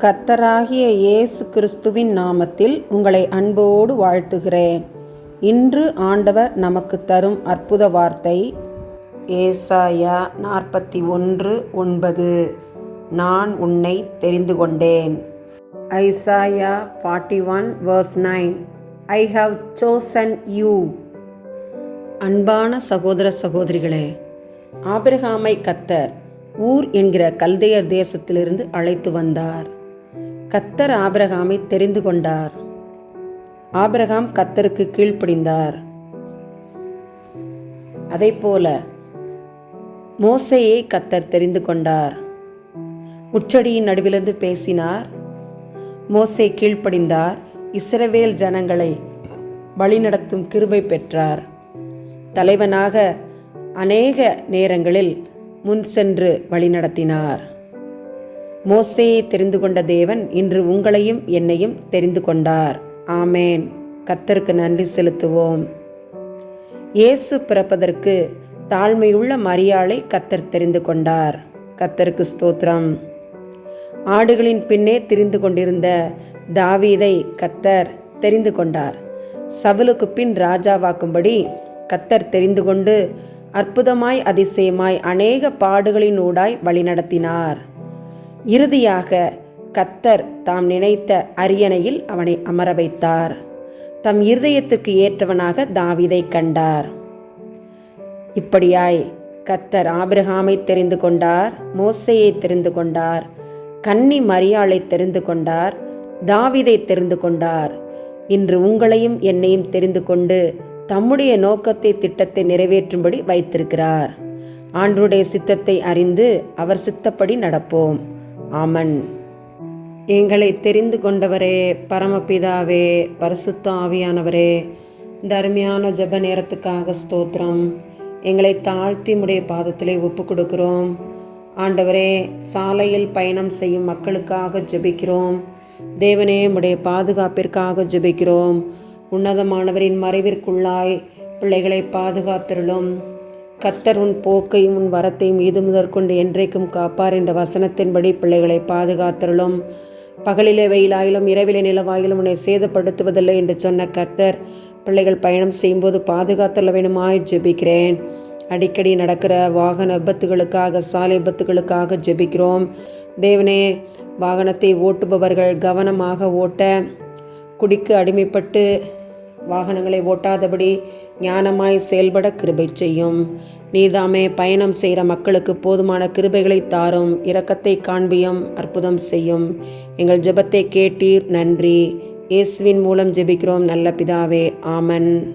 கர்த்தராகிய இயேசு கிறிஸ்துவின் நாமத்தில் உங்களை அன்போடு வாழ்த்துகிறேன். இன்று ஆண்டவர் நமக்கு தரும் அற்புத வார்த்தை ஏசாயா நாற்பத்தி ஒன்று ஒன்பது. நான் உன்னை தெரிந்து கொண்டேன். Isaiah forty one verse nine I have chosen you அன்பான சகோதர சகோதரிகளே ஆபிரகாமை கத்தர் ஊர் என்கிற கல்தையர் தேசத்திலிருந்து அழைத்து வந்தார். கத்தர் ஆபிரகாமை தெரிந்து கொண்டார். ஆபிரகாம் கத்தருக்கு கீழ்ப்படிந்தார். போல மோசையை கத்தர் தெரிந்து கொண்டார். முச்சடியின் நடுவிலிருந்து பேசினார். மோசை கீழ்ப்படிந்தார். இஸ்ரவேல் ஜனங்களை வழிநடத்தும் கிருபை பெற்றார். தலைவனாக அநேக நேரங்களில் முன் சென்று வழிநடத்தினார். மோசேயை தெரிந்து கொண்ட தேவன் இன்று உங்களையும் என்னையும் தெரிந்து கொண்டார். ஆமேன். கத்தருக்கு நன்றி செலுத்துவோம். இயேசு பிறப்பதற்கு தாழ்மையுள்ள மரியாளை கத்தர் தெரிந்து கொண்டார். கத்தருக்கு ஸ்தோத்திரம். ஆடுகளின் பின்னே திரிந்து கொண்டிருந்த தாவீதை கத்தர் தெரிந்து கொண்டார். சவுலுக்கு பின் ராஜாவாக்கும்படி கத்தர் தெரிந்து கொண்டு அற்புதமாய் அதிசயமாய் அநேக பாடுகளின் ஊடாய் வழிநடத்தினார். இறுதியாக கத்தர் தாம் நினைத்த அரியணையில் அவனை அமர வைத்தார். தம் இருதயத்துக்கு ஏற்றவனாக தாவிதை கண்டார். இப்படியாய் கத்தர் ஆபிரகாமை தெரிந்து கொண்டார் மோசையை தெரிந்து கொண்டார் கன்னி மரியாளை தெரிந்து கொண்டார் தாவிதை தெரிந்து கொண்டார். இன்று உங்களையும் என்னையும் தெரிந்து கொண்டு தம்முடைய நோக்கத்தை திட்டத்தை நிறைவேற்றும்படி வைத்திருக்கிறார். ஆண்டுடைய சித்தத்தை அறிந்து அவர் சித்தப்படி நடப்போம். ஆமன். எங்களை தெரிந்து கொண்டவரே பரமபிதாவே பரிசுத்த ஆவியானவரே இந்த ஜப நேரத்துக்காக ஸ்தோத்திரம். எங்களை தாழ்த்தி முடைய பாதத்திலே ஒப்பு கொடுக்கிறோம் ஆண்டவரே சாலையில் பயணம் செய்யும் மக்களுக்காக ஜெபிக்கிறோம். தேவனே உடைய பாதுகாப்பிற்காக ஜெபிக்கிறோம். உன்னதமானவரின் மறைவிற்குள்ளாய் பிள்ளைகளை பாதுகாத்திருளும். கத்தர் உன் போக்கையும் உன் வரத்தையும் இது முதற்கொண்டு என்றைக்கும் காப்பார் என்ற வசனத்தின்படி பிள்ளைகளை பாதுகாத்தருளும். பகலிலே வெயிலாயிலும் இரவிலே நிலவாயிலும் உன்னை சேதப்படுத்துவதில்லை என்று சொன்ன கர்த்தர் பிள்ளைகள் பயணம் செய்யும்போது பாதுகாத்தல வேணுமாய் ஜெபிக்கிறேன். அடிக்கடி நடக்கிற வாகன விபத்துகளுக்காக சாலை விபத்துகளுக்காக ஜெபிக்கிறோம். தேவனே வாகனத்தை ஓட்டுபவர்கள் கவனமாக ஓட்ட குடிக்கு அடிமைப்பட்டு வாகனங்களை ஓட்டாதபடி ஞானமாய் செயல்பட கிருபை செய்யும். நீதாமே பயணம் செய்கிற மக்களுக்கு போதுமான கிருபைகளை தாரும். இரக்கத்தை காண்பியும் அற்புதம் செய்யும். எங்கள் ஜெபத்தை கேட்டீர். நன்றி. இயேசுவின் மூலம் ஜெபிக்கிறோம். நல்ல பிதாவே. ஆமன்.